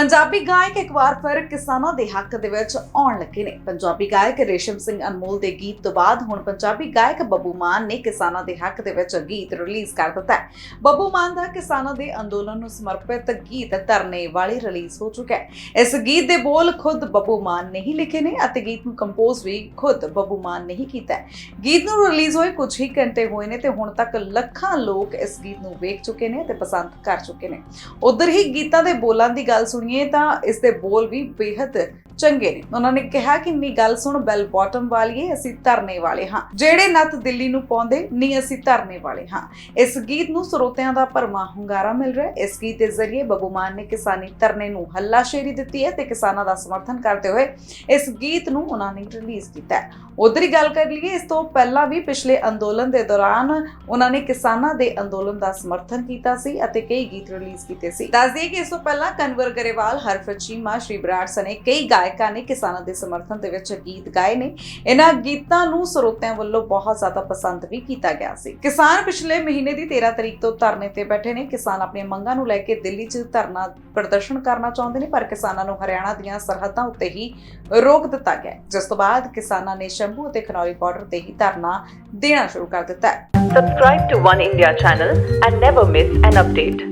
ਪੰਜਾਬੀ ਗਾਇਕ ਇੱਕ ਵਾਰ ਫਿਰ ਕਿਸਾਨਾਂ ਦੇ ਹੱਕ ਦੇ ਵਿੱਚ ਆਉਣ ਲੱਗੇ ਨੇ। ਪੰਜਾਬੀ ਗਾਇਕ ਰੇਸ਼ਮ ਸਿੰਘ ਅਨਮੋਲ ਦੇ ਗੀਤ ਤੋਂ ਬਾਅਦ ਹੁਣ ਪੰਜਾਬੀ ਗਾਇਕ ਬੱਬੂ ਮਾਨ ਨੇ ਕਿਸਾਨਾਂ ਦੇ ਹੱਕ ਦੇ ਵਿੱਚ ਗੀਤ ਰਿਲੀਜ਼ ਕਰ ਦਿੱਤਾ ਹੈ। ਬੱਬੂ ਮਾਨ ਦਾ ਕਿਸਾਨਾਂ ਦੇ ਅੰਦੋਲਨ ਨੂੰ ਸਮਰਪਿਤ ਗੀਤ ਧਰਨੇ ਵਾਲੀ ਰਿਲੀਜ਼ ਹੋ ਚੁੱਕਾ ਹੈ। ਇਸ ਗੀਤ ਦੇ ਬੋਲ ਖੁਦ ਬੱਬੂ ਮਾਨ ਨੇ ਹੀ ਲਿਖੇ ਨੇ ਅਤੇ ਗੀਤ ਨੂੰ ਕੰਪੋਜ਼ ਵੀ ਖੁਦ ਬੱਬੂ ਮਾਨ ਨੇ ਹੀ ਕੀਤਾ ਹੈ। ਗੀਤ ਨੂੰ ਰਿਲੀਜ਼ ਹੋਏ ਕੁਝ ਹੀ ਘੰਟੇ ਹੋਏ ਨੇ ਤੇ ਹੁਣ ਤੱਕ ਲੱਖਾਂ ਲੋਕ ਇਸ ਗੀਤ ਨੂੰ ਵੇਖ ਚੁੱਕੇ ਨੇ ਤੇ ਪਸੰਦ ਕਰ ਚੁੱਕੇ ਨੇ। ਉਧਰ ਹੀ ਗੀਤਾਂ ਦੇ ਬੋਲਾਂ ਦੀ ਗੱਲ ਸੁਣੀ ਸੁਣੀਏ ਤਾਂ ਇਸ ਦੇ ਬੋਲ ਵੀ ਬੇहद ਚੰਗੇ ਨੇ। ਉਹਨਾਂ ਨੇ ਕਿਹਾ ਕਿ ਨੀ ਗੱਲ ਸੁਣ ਬੈਲ ਬਾਟਮ ਵਾਲੀਏ, ਅਸੀਂ ਧਰਨੇ ਵਾਲੇ ਹਾਂ। ਜਿਹੜੇ ਨੱਤ ਦਿੱਲੀ ਨੂੰ ਪਾਉਂਦੇ, ਨੀ ਅਸੀਂ ਧਰਨੇ ਵਾਲੇ ਹਾਂ। ਇਸ ਗੀਤ ਨੂੰ ਸਰੋਤਿਆਂ ਦਾ ਭਰਮਾ ਹੁੰਗਾਰਾ ਮਿਲ ਰਿਹਾ ਹੈ। ਇਸ ਗੀਤ ਦੇ ਜ਼ਰੀਏ ਬੱਬੂ ਨੇ ਕਿਸਾਨੀ ਧਰਨੇ ਨੂੰ ਹੱਲਾਸ਼ੇਰੀ ਦਿੱਤੀ ਹੈ ਤੇ ਕਿਸਾਨਾਂ ਦਾ ਸਮਰਥਨ ਕਰਦੇ ਹੋਏ ਇਸ ਗੀਤ ਨੂੰ ਉਹਨਾਂ ਨੇ ਰਿਲੀਜ਼ ਕੀਤਾ ਹੈ। ਉਧਰ ਹੀ ਗੱਲ ਕਰ ਲਈਏ, ਇਸ ਤੋਂ ਪਹਿਲਾਂ ਵੀ ਪਿਛਲੇ ਅੰਦੋਲਨ ਦੇ ਦੌਰਾਨ ਉਹਨਾਂ ਨੇ ਕਿਸਾਨਾਂ ਦੇ ਅੰਦੋਲਨ ਦਾ ਸਮਰਥਨ ਕੀਤਾ ਸੀ ਅਤੇ ਕਈ ਗੀਤ ਰਿਲੀਜ਼ ਕੀਤੇ ਸੀ। ਦੱਸ ਦਈਏ ਕਿ ਇਸ ਤੋਂ ਪਹਿਲਾਂ ਕਨਵਰ ਗਰੇਵਾਲ, ਹਰਫਤ ਚੀਮਾ, ਸ਼੍ਰੀ ਬਰਾੜ ਸਨੇ ਕਈ ਗਾਇਕਾਂ ਨੇ ਕਿਸਾਨਾਂ ਦੇ ਸਮਰਥਨ ਦੇ ਵਿੱਚ ਗੀਤ ਗਾਏ ਨੇ। ਇਹਨਾਂ ਗੀਤਾਂ ਨੂੰ ਸਰੋਤਿਆਂ ਵੱਲੋਂ ਬਹੁਤ ਜ਼ਿਆਦਾ ਪਸੰਦ ਵੀ ਕੀਤਾ ਗਿਆ ਸੀ। ਕਿਸਾਨ ਪਿਛਲੇ ਮਹੀਨੇ ਦੀ 13 ਤਰੀਕ ਤੋਂ ਧਰਨੇ ਤੇ ਬੈਠੇ ਨੇ। ਕਿਸਾਨ ਆਪਣੀਆਂ ਮੰਗਾਂ ਨੂੰ ਲੈ ਕੇ ਦਿੱਲੀ 'ਚ ਧਰਨਾ ਪ੍ਰਦਰਸ਼ਨ ਕਰਨਾ ਚਾਹੁੰਦੇ ਨੇ, ਪਰ ਕਿਸਾਨਾਂ ਨੂੰ ਹਰਿਆਣਾ ਦੀਆਂ ਸਰਹੱਦਾਂ ਉੱਤੇ ਹੀ ਰੋਕ ਦਿੱਤਾ ਗਿਆ ਜਿਸ ਤੋਂ ਬਾਅਦ ਕਿਸਾਨਾਂ ਨੇ ਸ਼ੰਭੂ ਅਤੇ ਖਨੌਰੀ ਬਾਰਡਰ ਤੇ ਹੀ ਧਰਨਾ ਦੇਣਾ ਸ਼ੁਰੂ ਕਰ ਦਿੱਤਾ ਹੈ। Subscribe to One India channel and never miss an update.